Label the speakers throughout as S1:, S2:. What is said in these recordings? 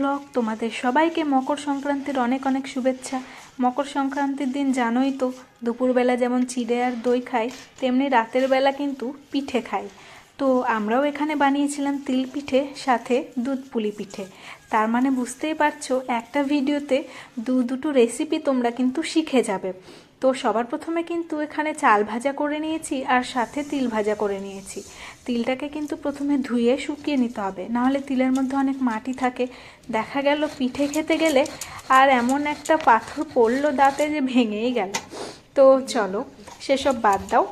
S1: Blog তোমাদের সবাইকে মকর সংক্রান্তির অনেক অনেক শুভেচ্ছা। মকর সংক্রান্তির দিন জানোই তো, দুপুরবেলা যেমন চিড়ে আর দই খাই তেমনি রাতের বেলা কিন্তু পিঠে খাই তো আমরাও এখানে বানিয়েছিলাম তিল পিঠে, সাথে দুধ পুলি পিঠে। তার মানে বুঝতেই পারছ, একটা ভিডিওতে দু দুটো রেসিপি তোমরা কিন্তু শিখে যাবে। তো সবার প্রথমে কিন্তু এখানে চাল ভাজা করে নিয়েছি আর সাথে তিল ভাজা করে নিয়েছি। তিলটাকে কিন্তু প্রথমে ধুয়ে শুকিয়ে নিতে হবে, নাহলে তিলের মধ্যে অনেক মাটি থাকে। দেখা গেল পিঠে খেতে গেলে আর এমন একটা পাথর পড়ল দাঁতে যে ভেঙেই গেল। তো চলো, সেসব বাদ দাও।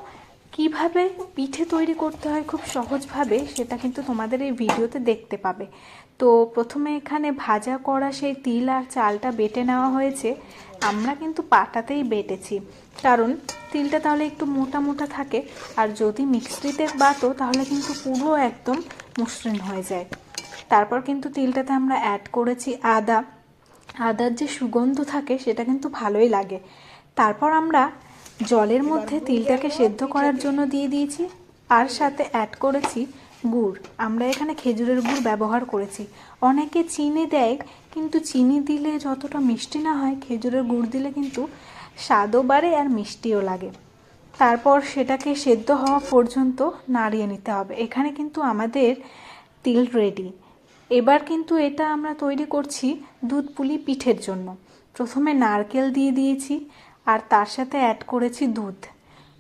S1: কীভাবে পিঠে তৈরি করতে হয় খুব সহজভাবে সেটা কিন্তু তোমাদের এই ভিডিওতে দেখতে পাবে। তো প্রথমে এখানে ভাজা করা সেই তিল আর চালটা বেটে নেওয়া হয়েছে। আমরা কিন্তু পাটাতেই বেটেছি। কারণ তিলটা তাহলে একটু মোটা মোটা থাকে, আর যদি মিক্সিতে বাতো তাহলে কিন্তু পুরো একদম মসৃণ হয়ে যায়। তারপর কিন্তু তিলটাতে আমরা অ্যাড করেছি আদা। আদার যে সুগন্ধ থাকে সেটা কিন্তু ভালোই লাগে। তারপর আমরা জলের মধ্যে তিলটাকে সেদ্ধ করার জন্য দিয়ে দিয়েছি। আর সাথে অ্যাড করেছি গুড়। আমরা এখানে খেজুরের গুড় ব্যবহার করেছি। অনেকে চিনি দেয়, কিন্তু চিনি দিলে যতটা মিষ্টি না হয়, খেজুরের গুড় দিলে কিন্তু স্বাদও বাড়ে আর মিষ্টিও লাগে। তারপর সেটাকে সেদ্ধ হওয়া পর্যন্ত নাড়িয়ে নিতে হবে। এখানে কিন্তু আমাদের তিল রেডি এবার কিন্তু এটা আমরা তৈরি করছি দুধ পুলি পিঠের জন্য। প্রথমে নারকেল দিয়ে দিয়েছি, আর তার সাথে অ্যাড করেছি দুধ।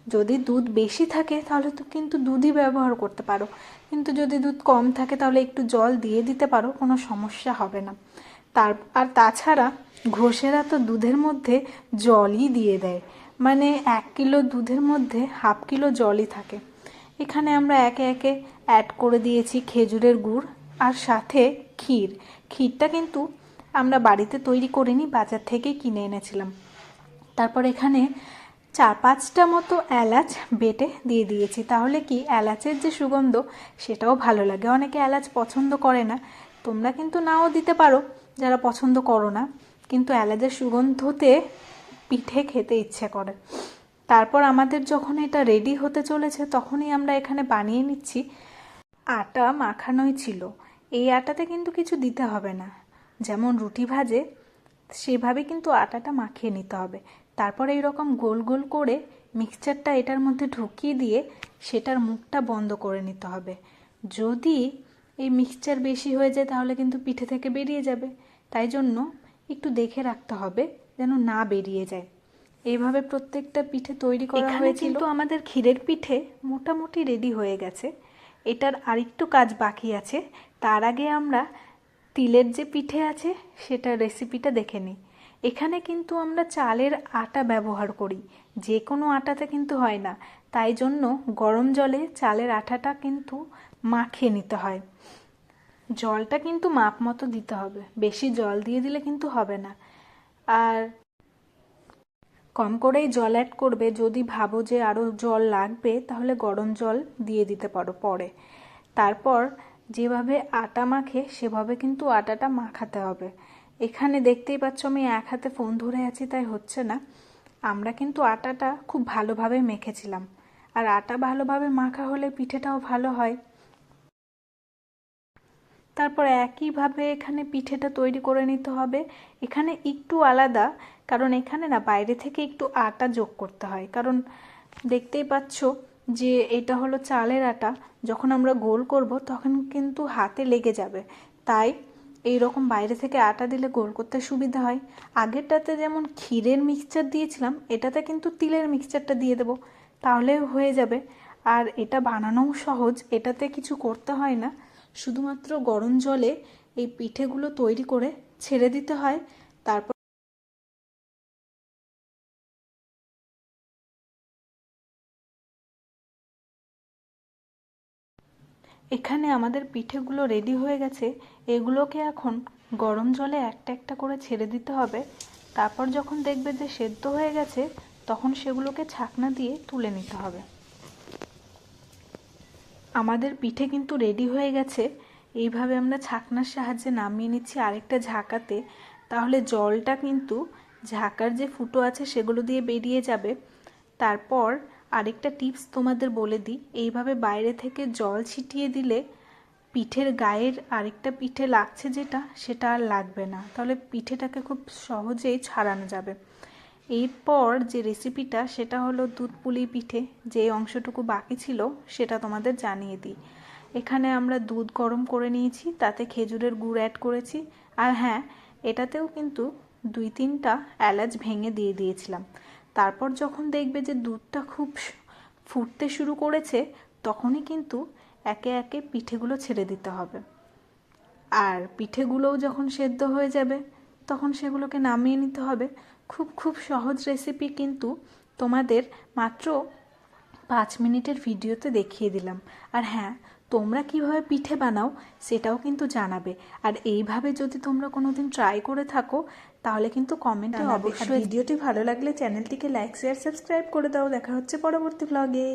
S1: যদি দুধ বেশি থাকে, তাহলে তো কিন্তু দুধই ব্যবহার করতে পারো। কিন্তু যদি দুধ কম থাকে, তাহলে একটু জল দিয়ে দিতে পারো, কোনো সমস্যা হবে না। তার, আর তাছাড়া ঘোষেরা তো দুধের মধ্যে জলই দিয়ে দেয়। মানে এক কিলো দুধের মধ্যে হাফ কিলো জলই থাকে। এখানে আমরা একে একে অ্যাড করে দিয়েছি খেজুরের গুড় আর সাথে ক্ষীর। ক্ষীরটা কিন্তু আমরা বাড়িতে তৈরি করিনি, বাজার থেকেই কিনে এনেছিলাম। তারপর এখানে চার পাঁচটা মতো এলাচ বেটে দিয়ে দিয়েছি। তাহলে কি এলাচের যে সুগন্ধ, সেটাও ভালো লাগে। অনেকে এলাচ পছন্দ করে না। তোমরা কিন্তু নাও দিতে পারো, যারা পছন্দ করো না। কিন্তু এলাচের সুগন্ধতে পিঠে খেতে ইচ্ছে করে। তারপর আমাদের যখন এটা রেডি হতে চলেছে, তখনই আমরা এখানে বানিয়ে নিচ্ছি আটা মাখানোই ছিল। এই আটাতে কিন্তু কিছু দিতে হবে না। যেমন রুটি ভাজে, সেভাবে কিন্তু আটাটা মাখিয়ে নিতে হবে। তারপর এই রকম গোল গোল করে মিক্সচারটা এটার মধ্যে ঢুকিয়ে দিয়ে সেটার মুখটা বন্ধ করে নিতে হবে। যদি এই মিক্সচার বেশি হয়ে যায় তাহলে কিন্তু পিঠে থেকে বেরিয়ে যাবে। তাই জন্য একটু দেখে রাখতে হবে যেন না বেরিয়ে যায়। এইভাবে প্রত্যেকটা পিঠে তৈরি করা হয়েছিল। কিন্তু আমাদের ক্ষীরের পিঠে মোটামুটি রেডি হয়ে গেছে। এটার আরেকটু কাজ বাকি আছে। তার আগে আমরা তিলের যে পিঠে আছে সেটার রেসিপিটা দেখে নিই। এখানে কিন্তু আমরা চালের আটা ব্যবহার করি। যে কোনো আটাতে কিন্তু হয় না। তাই জন্য গরম জলে চালের আটাটা কিন্তু মাখিয়ে নিতে হয়। জলটা কিন্তু মাপ মতো দিতে হবে। বেশি জল দিয়ে দিলে কিন্তু হবে না। আর কম করেই জল অ্যাড করবে। যদি ভাবো যে আরও জল লাগবে, তাহলে গরম জল দিয়ে দিতে পারো পরে। তারপর যেভাবে আটা মাখে, সেভাবে কিন্তু আটাটা মাখাতে হবে। এখানে দেখতেই পাচ্ছ আমি এক হাতে ফোন ধরে আছি, তাই হচ্ছে না। আমরা কিন্তু আটাটা খুব ভালোভাবে মেখেছিলাম। আর আটা ভালোভাবে মাখা হলে পিঠেটাও ভালো হয়। তারপর একইভাবে এখানে পিঠেটা তৈরি করে নিতে হবে। এখানে একটু আলাদা, কারণ এখানে না বাইরে থেকে একটু আটা যোগ করতে হয়। কারণ দেখতেই পাচ্ছ যে এটা হলো চালের আটা, যখন আমরা গোল করব তখন কিন্তু হাতে লেগে যাবে। তাই এই রকম বাইরে থেকে আটা দিলে গোল করতে সুবিধা হয়। আগেরটাতে যেমন ক্ষীরের মিক্সচার দিয়েছিলাম, এটাতে কিন্তু তিলের মিক্সচারটা দিয়ে দেবো, তাহলে হয়ে যাবে। আর এটা বানানোও সহজ, এটাতে কিছু করতে হয় না। শুধুমাত্র গরম জলে এই পিঠেগুলো তৈরি করে ছেড়ে দিতে হয়, তারপর এখানে আমাদের পিঠেগুলো রেডি হয়ে গেছে। এগুলোকে এখন গরম জলে একটা একটা করে ছেড়ে দিতে হবে। তারপর যখন দেখবে যে সেদ্ধ হয়ে গেছে, তখন সেগুলোকে ছাকনা দিয়ে তুলে নিতে হবে। আমাদের পিঠে কিন্তু রেডি হয়ে গেছে। এইভাবে আমরা ছাকনার সাহায্যে নামিয়ে নিচ্ছি আরেকটা ঝাঁকাতে। তাহলে জলটা কিন্তু ঝাঁকার যে ফুটো আছে, সেগুলো দিয়ে বেরিয়ে যাবে। তারপর আরেকটা টিপস তোমাদের বলে দিই। এইভাবে বাইরে থেকে জল ছিটিয়ে দিলে পিঠের গায়ের আরেকটা পিঠে লাগছে যেটা, সেটা আর লাগবে না। তাহলে পিঠেটাকে খুব সহজেই ছাড়ানো যাবে। এরপর যে রেসিপিটা সেটা হলো দুধ পুলি পিঠে। যে অংশটুকু বাকি ছিল, সেটা তোমাদের জানিয়ে দিই। এখানে আমরা দুধ গরম করে নিয়েছি, তাতে খেজুরের গুড় অ্যাড করেছি। আর হ্যাঁ এটাতেও কিন্তু দুই তিনটা এলাচ ভেঙে দিয়ে দিয়েছিলাম। তারপর যখন দেখবে যে দুধটা খুব ফুটতে শুরু করেছে, তখনই কিন্তু একে একে পিঠেগুলো ছেড়ে দিতে হবে। আর পিঠেগুলোও যখন সেদ্ধ হয়ে যাবে, তখন সেগুলোকে নামিয়ে নিতে হবে। খুব খুব সহজ রেসিপি কিন্তু তোমাদের মাত্র পাঁচ মিনিটের ভিডিওতে দেখিয়ে দিলাম। আর হ্যাঁ তোমরা কীভাবে পিঠে বানাও সেটাও কিন্তু জানাবে। আর এইভাবে যদি তোমরা কোনোদিন ট্রাই করে থাকো তাহলে কিন্তু কমেন্টে অবশ্যই
S2: ভিডিওটি ভালো লাগলে চ্যানেলটিকে লাইক শেয়ার সাবস্ক্রাইব করে দাও। দেখা হচ্ছে পরবর্তী ব্লগে